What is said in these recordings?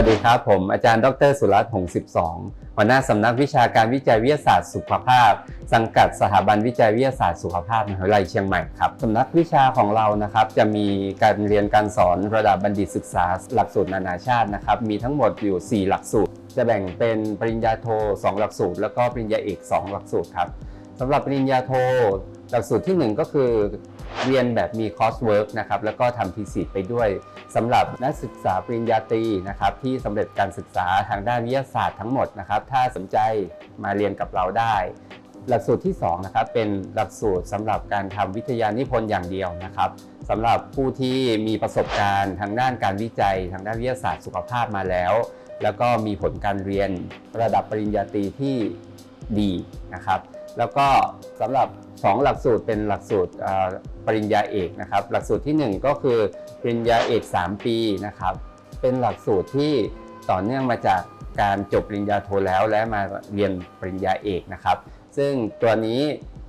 วัสดีครับ ผมอาจารย์ ดรสุรัตน์หงสิบสองหัวหน้าสำนักวิชาการวิจัยวิทยาศาสตร์สุขภาพ สังกัดสถาบันวิจัยวิทยาศาสตร์สุขภาพมหาวิทยาลัยเชียงใหม่ครับสำนักวิชาของเรานะครับจะมีการเรียนการสอนระดับบัณฑิตศึกษาหลักสูตรนานาชาตินะครับมีทั้งหมดอยู่ 4 หลักสูตร จะแบ่งเป็นปริญญาโท 2 หลักสูตร แล้วก็ปริญญาเอก 2 หลักสูตรครับสำหรับปริญญาโทหลักสูตรทีหนึ่1 ก็คือ เรียนแบบมีคอร์สเวิร์กนะครับแล้วก็ทำทีสิไปด้วยสำหรับนักศึกษาปริญญาตรีนะครับที่สำเร็จการศึกษาทางด้านวิทยาศาสตร์ทั้งหมดนะครับถ้าสนใจมาเรียนกับเราได้ หลักสูตรที่2นะครับเป็นหลักสูตรสำหรับการทำวิทยานิพนธ์อย่างเดียวนะครับสำหรับผู้ที่มีประสบการณ์ทางด้านการวิจัย ทางด้านวิทยาศาสตร์สุขภาพมาแล้ว แล้วก็มีผลการเรียนระดับปริญญาตรีที่ดีนะครับ แล้วก็สำหรับ 2 หลักสูตรเป็นหลักสูตร ปริญญาเอกนะครับ หลักสูตรทีหนึ่1 ก็คือปริญญาเอก 3 ปีนะครับ เป็นหลักสูตรที่ต่อเนื่องมาจากการจบปริญญาโทแล้วและมาเรียนปริญญาเอกนะครับ ซึ่งตัวนี้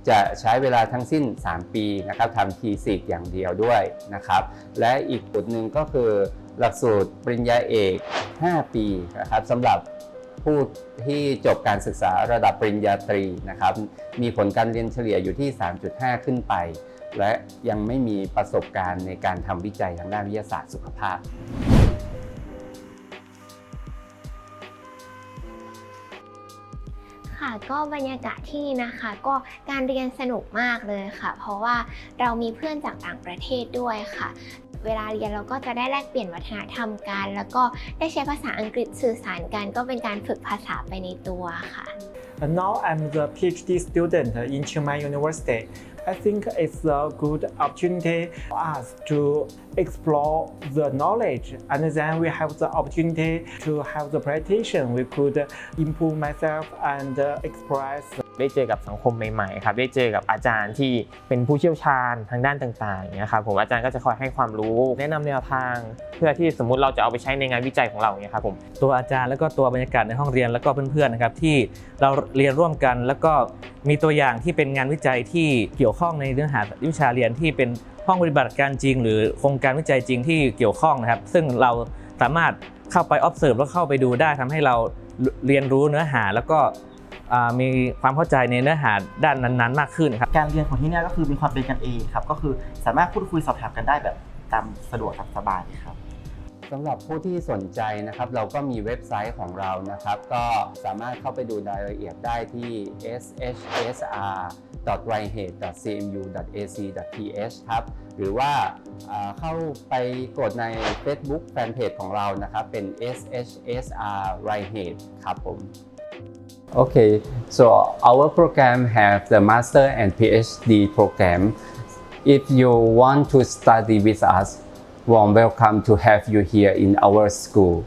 จะใช้เวลาทั้งสิ้น 3 ปีนะครับทำทีสิอย่างเดียวด้วยนะครับ และอีกสูตรหนึ่งก็คือหลักสูตรปริญญาเอก 5 ปีนะครับสำหรับ ผู้ที่จบการศึกษาระดับปริญญาตรีนะครับ มีผลการเรียนเฉลี่ยอยู่ที่ 3.5 ขึ้นไป และยังไม่มีประสบการณ์ในการทำวิจัยทางด้านวิทยาศาสตร์สุขภาพค่ะก็บรรยากาศที่นี่นะคะ ก็การเรียนสนุกมากเลยค่ะ เพราะว่าเรามีเพื่อนจากต่างประเทศด้วยค่ะ เวลาเรียนเราก็จะได้แลกเปลี่ยนวัฒนธรรมกัน แล้วก็ได้ใช้ภาษาอังกฤษสื่อสารกัน ก็เป็นการฝึกภาษาไปในตัวค่ะ And now I'm the PhD student in Chiang Mai University. I think it's a good opportunity for us to explore the knowledge and then we have the opportunity to have the presentation. We could improve myself and express ได้เจอกับสังคมใหม่ๆครับได้เจอกับอาจารย์ที่เป็นผู้เชี่ยวชาญทางด้านต่างๆอย่างเงี้ยครับผมอาจารย์ก็จะคอยให้ความรู้แนะนำแนวทาง เพื่อที่สมมุติเราจะเอาไปใช้ในงานวิจัยของเราอย่างเงี้ยครับผมตัวอาจารย์แล้วก็ตัวบรรยากาศในห้องเรียนแล้วก็เพื่อนๆนะครับที่เราเรียนร่วมกัน แล้วก็มีตัวอย่างที่เป็นงานวิจัยที่เกี่ยวข้องในเนื้อหาวิชาเรียนที่เป็นห้องปฏิบัติการจริง หรือโครงการวิจัยจริงที่เกี่ยวข้องนะครับ ซึ่งเราสามารถเข้าไป observe แล้วเข้าไปดูได้ทำให้เราเรียนรู้เนื้อหาแล้วก็ มีความเข้าใจในเนื้อหาด้านนั้นๆ มากขึ้นครับการเรียนของที่เนี่ยก็คือมีความเป็นกันเองครับก็คือสามารถพูดคุยสอบถามกันได้แบบตามสะดวกครับสบายครับสำหรับผู้ที่สนใจนะครับ เราก็มีเว็บไซต์ของเรานะครับ ก็สามารถเข้าไปดูรายละเอียดได้ที่ shsr.righate.cmu.ac.th ครับ หรือว่าอ่าเข้าไปกดใน Facebook Fanpage ของเรานะครับ เป็น shsr righate ครับผม Okay, so our program have the master and PhD program. If you want to study with us, warm welcome to have you here in our school.